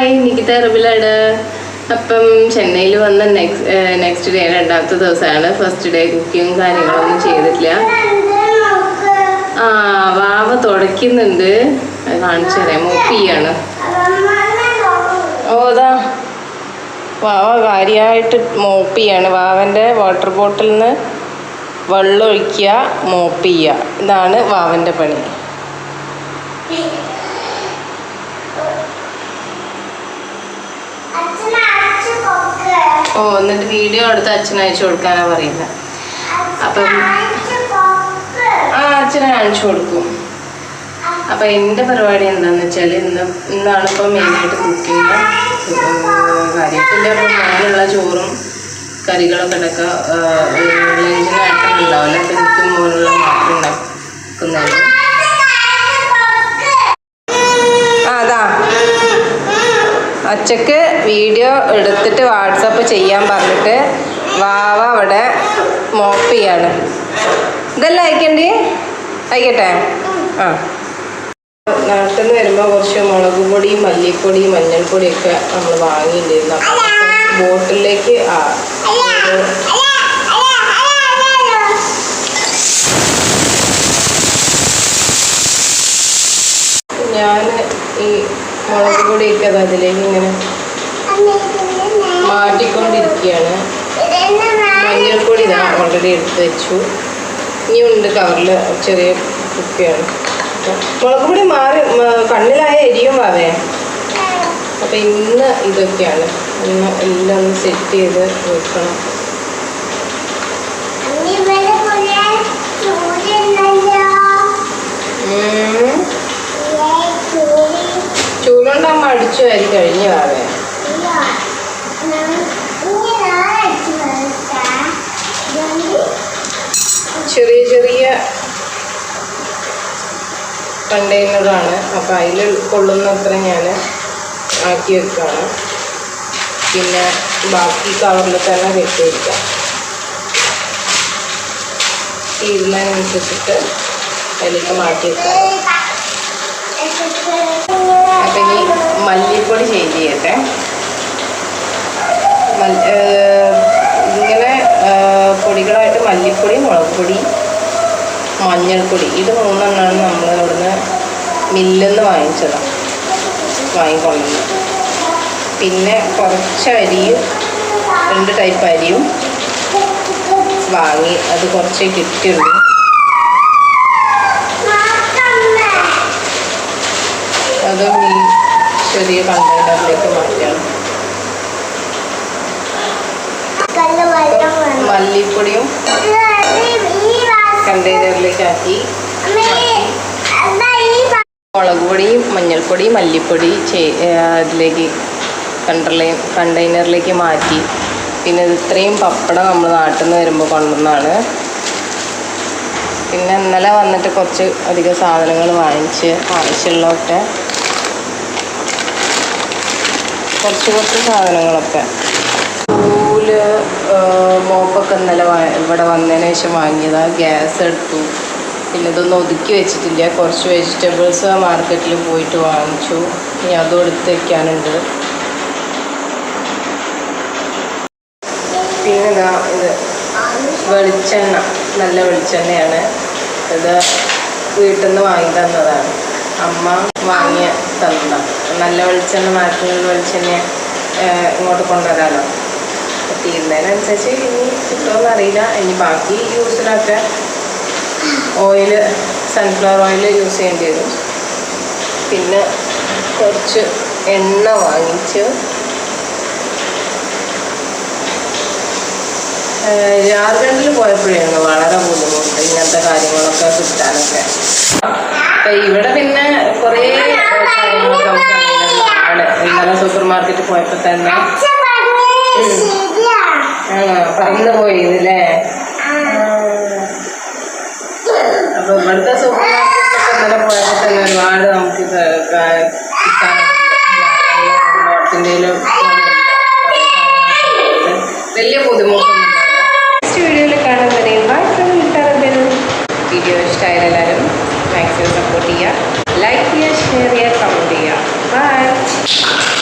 Hi Nikita റബിലാണ് അപ്പം ചെന്നൈയിൽ വന്ന നെക്സ്റ്റ് നെക്സ്റ്റ് ഡേ രണ്ടാമത്തെ ദിവസമാണ്. ഫസ്റ്റ് ഡേ കുക്കിങ്ങും കാര്യങ്ങളൊന്നും ചെയ്തിട്ടില്ല. ആ വാവ തുടയ്ക്കുന്നുണ്ട്. കാണിച്ചു തരാം. മോപ്പ് ഓതാ വാവ കാര്യമായിട്ട് മോപ്പ് ചെയ്യാണ് വാവന്റെ വാട്ടർ ബോട്ടിലിൽ നിന്ന് വെള്ളം ഒഴിക്കുക മോപ്പ് ഇതാണ് വാവന്റെ പണി. ഓ എന്നിട്ട് വീഡിയോ എടുത്ത് അച്ഛന് അയച്ചു കൊടുക്കാനാ പറയുന്നത് അപ്പം ആ അച്ഛനെ കാണിച്ചു കൊടുക്കും. അപ്പം എന്റെ പരിപാടി എന്താണെന്ന് വെച്ചാൽ ഇന്ന് ഇന്നാണ് ഇപ്പൊ മെയിനായിട്ട് കുക്കിംഗ് കാര്യത്തില്ല അപ്പം മോനുള്ള ചോറും കറികളൊക്കെ ഉണ്ടാക്കുക ഉണ്ടാവില്ല. അപ്പം എനിക്ക് മോനുള്ള മാത്രം ഉണ്ടാക്കുന്നുള്ളൂ അതാ. അച്ചക്ക് വീഡിയോ എടുത്തിട്ട് വാട്സപ്പ് ചെയ്യാൻ പറഞ്ഞിട്ട് വാവ അവിടെ മോപ്പ് ചെയ്യാണ്. ഇതെല്ലാം അയക്കണ്ടേ? അയക്കട്ടെ? ആ. നാട്ടിൽ നിന്ന് വരുമ്പോൾ കുറച്ച് മുളക് പൊടി മല്ലിപ്പൊടി മഞ്ഞൾപ്പൊടിയൊക്കെ നമ്മൾ വാങ്ങിയിട്ടുണ്ടായിരുന്നു. അപ്പോൾ ബോട്ടിലേക്ക് ആ. ഞാൻ ഈ മുളക് പൊടിയൊക്കെ അതിലേക്ക് ഇങ്ങനെ മാറ്റിക്കൊണ്ടിരിക്കുകയാണ്. മഞ്ഞൾപ്പൊടി ഞാൻ ഓൾറെഡി എടുത്ത് വെച്ചു. ഇനിയുണ്ട് കവറിൽ ചെറിയ കുപ്പിയാണ്. മുളകുപൊടി മാറി കണ്ണിലായ എരിയും വാവേ. അപ്പം ഇന്ന് ഇതൊക്കെയാണ്. ഇന്ന് എല്ലാം ഒന്ന് സെറ്റ് ചെയ്ത് വെക്കണം. ഉം. ചൂലുണ്ടാകുമ്പോൾ അടിച്ചു വാരി കഴിഞ്ഞു വാവേ. ചെറിയ ചെറിയ കണ്ടെയ്നറാണ്. അപ്പോൾ അതിൽ കൊള്ളുന്നത്ര ഞാൻ ആക്കി വെക്കുകയാണ് പിന്നെ ബാക്കി കവറിൽ തന്നെ കെട്ടി വയ്ക്കാം തീരുന്നതിനനുസരിച്ചിട്ട് അതിലേക്ക് മാറ്റി വെക്കാം അപ്പം ഇനി മല്ലിപ്പൊടി ചേഞ്ച് ചെയ്യട്ടെ. ഇങ്ങനെ പൊടികളായിട്ട് മല്ലിപ്പൊടി മുളക് പൊടി മഞ്ഞൾപ്പൊടി. ഇത് മൂന്നെണ്ണമാണ് നമ്മൾ ഇവിടുന്ന് മില്ലെന്ന് വാങ്ങിച്ചത്. വാങ്ങിച്ചതാണ് വാങ്ങിക്കൊണ്ടുവന്നത് പിന്നെ കുറച്ച് അരിയും രണ്ട് ടൈപ്പ് അരിയും വാങ്ങി. അത് കുറച്ചേ കിട്ടിയുള്ളൂ. അത് ഈ ചെറിയ കണ്ടെയ്നറിലേക്ക് മാറ്റണം മല്ലിപ്പൊടിയും കണ്ടെയ്നറിലേക്ക് ആക്കി മുളക് പൊടിയും മഞ്ഞൾപ്പൊടി മല്ലിപ്പൊടി അതിലേക്ക് കണ്ടർലേ കണ്ടെയ്നറിലേക്ക് മാറ്റി. പിന്നെ ഇത് ഇത്രയും പപ്പടം നമ്മൾ നാട്ടിൽ നിന്ന് വരുമ്പോൾ കൊണ്ടുവന്നാണ്. പിന്നെ ഇന്നലെ വന്നിട്ട് കുറച്ച് അധികം സാധനങ്ങൾ വാങ്ങിച്ച് ആവശ്യമുള്ളതൊക്കെ കുറച്ച് കുറച്ച് സാധനങ്ങളൊക്കെ. മോപ്പൊക്കെ ഇന്നലെ ഇവിടെ വന്നതിന് ശേഷം വാങ്ങിയതാണ് ഗ്യാസ് എടുത്തു. പിന്നെ ഇതൊന്നും ഒതുക്കി വെച്ചിട്ടില്ല. കുറച്ച് വെജിറ്റബിൾസ് മാർക്കറ്റിൽ പോയിട്ട് വാങ്ങിച്ചു. ഇനി അതും എടുത്ത് വെക്കാനുണ്ട്. പിന്നെ ഇതാ ഇത് വെളിച്ചെണ്ണ. നല്ല വെളിച്ചെണ്ണയാണ്. ഇത് വീട്ടിൽ നിന്ന് വാങ്ങി തന്നതാണ്. അമ്മ വാങ്ങിയ തന്നതാണ്. നല്ല വെളിച്ചെണ്ണ നാട്ടിലുള്ള വെളിച്ചെണ്ണ ഇങ്ങോട്ട് കൊണ്ടുവരാമല്ലോ തീരുന്നതിനനുസരിച്ച് ഇനി കിട്ടുമെന്ന് അറിയില്ല. ഇനി ബാക്കി യൂസിലൊക്കെ ഓയിൽ സൺഫ്ലവർ ഓയിൽ യൂസ് ചെയ്യേണ്ടി വരും. പിന്നെ കുറച്ച് എണ്ണ വാങ്ങിച്ച് ജാർഖണ്ഡിൽ പോയപ്പോഴാണ് വളരെ ബുദ്ധിമുട്ട് ഇങ്ങനത്തെ കാര്യങ്ങളൊക്കെ കിട്ടാനൊക്കെ. ഇവിടെ പിന്നെ കുറേ കാര്യങ്ങളൊക്കെ നമുക്ക് അറിയുന്നതാണ് ഇന്നലെ സൂപ്പർ മാർക്കറ്റിൽ പോയപ്പോൾ തന്നെ പറന്ന് പോയിരുന്നില്ലേ അപ്പൊ ഇവിടുത്തെ സൂപ്പർ മാർക്കറ്റിലൊക്കെ ഇന്നലെ പോയപ്പോൾ തന്നെ